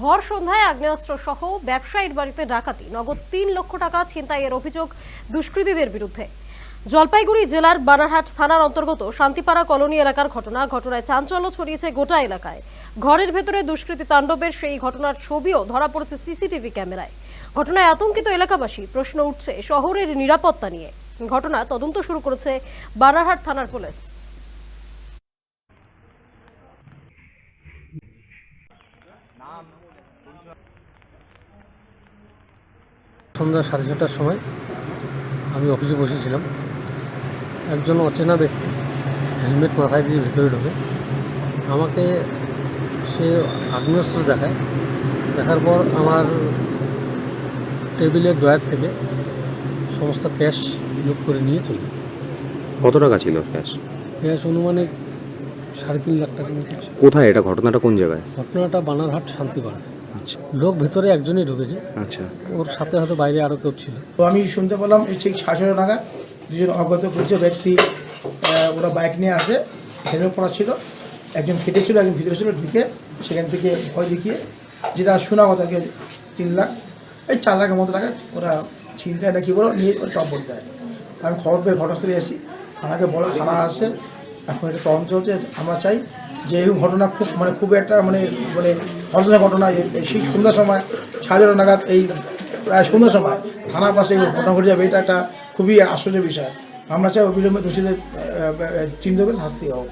ভর সন্ধ্যায় আগ্নেয়াস্ত্র সহ ব্যবসায়ীর বাড়িতে ডাকাতি। নগদ তিন লক্ষ টাকা ছিনতাইয়ের অভিযোগ দুষ্কৃতীদের বিরুদ্ধে। জলপাইগুড়ি জেলার বানারহাট থানার অন্তর্গত শান্তিপাড়া কলোনি এলাকার ঘটনা। ঘটনায় চাঞ্চল্য ছড়িয়েছে গোটা এলাকায়। ঘরের ভেতরে দুষ্কৃতী তাণ্ডবের সেই ঘটনার ছবিও ধরা পড়েছে সিসিটিভি ক্যামেরায়। ঘটনায় আতঙ্কিত এলাকাবাসী প্রশ্ন উঠছে শহরের নিরাপত্তা নিয়ে। ঘটনা তদন্ত শুরু করেছে বানারহাট থানার পুলিশ। সন্ধ্যা সাড়ে ছটার সময় আমি অফিসে বসেছিলাম। একজন অচেনা ব্যক্তি হেলমেট মাথায় দিয়ে ভিতরে ঢোকে। আমাকে সে আগ্নেয়াস্ত্র দেখায়। দেখার পর আমার টেবিলের ড্রয়ার থেকে সমস্ত ক্যাশ লুট করে নিয়ে চলে। কত টাকা ছিল ক্যাশ? ক্যাশ অনুমানিক সাড়ে তিন লাখ ছিল। কোথায় এটা? ঘটনাটা কোন জায়গায়? ঘটনাটা বানারহাট শান্তিপাড়া। আচ্ছা। লোক ভিতরে একজনই ঢুকেছে। আচ্ছা। ওর সাথে হয়তো বাইরে আরও কেউ ছিল। তো আমি শুনতে পেলাম এই ঠিক শাসনের নাগাদ দুজন অজ্ঞাত পরিচয় ব্যক্তি ওরা বাইক নিয়ে আসে হেলমেট পরা ছিল। একজন খেটেছিল একজন ভিতরে ছিল ঢুকে সেখান থেকে ভয় দেখিয়ে যেটা শোনা কথা কি তিন লাখ এই চার লাখের মতো টাকা ওরা চিন্তায় না কি বলো নিয়ে ওরা চপ বলতে হয় আমি খবর পেয়ে ঘটনাস্থলে এসি থানাকে বলো থানা আসে এখন এটা তদন্ত হচ্ছে আমরা চাই যে এই ঘটনা খুব মানে খুব একটা মানে মানে ঘটনা ঘটনা সেই সন্ধ্যার সময় সাজানো নাগাদ এই প্রায় সন্ধ্যার সময় থানার পাশে ঘটনা ঘটে যাবে, এটা একটা খুবই আশ্চর্য বিষয়। আমরা চাই অবিলম্বে দোষীদের চিহ্নিত করে শাস্তি হোক।